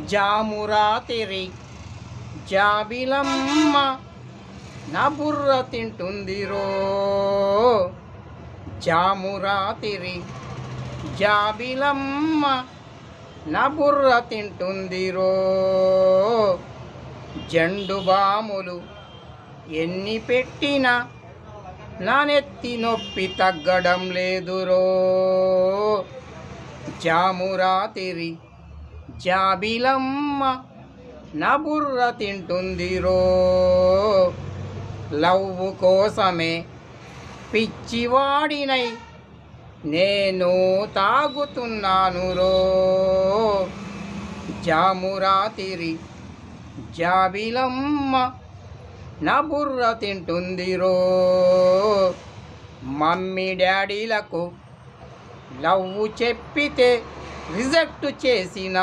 జామురాతిరి జాబిలమ్మ నా బుర్ర తింటుందిరో. జామురాతిరి జాబిలమ్మ నా బుర్ర తింటుందిరో. జండు బాములు ఎన్ని పెట్టినా నా నెత్తి నొప్పి తగ్గడం లేదురో. జామురాతిరి జాబిలమ్మ నా బుర్ర తింటుందిరో లవ్వు కోసమే పిచ్చివాడినై నేను తాగుతున్నాను రో. జామురాతిరి జాబిలమ్మ నా బుర్ర తింటుందిరో మమ్మీ డాడీలకు లవ్వు చెప్పితే రిజెక్ట్ చేసిన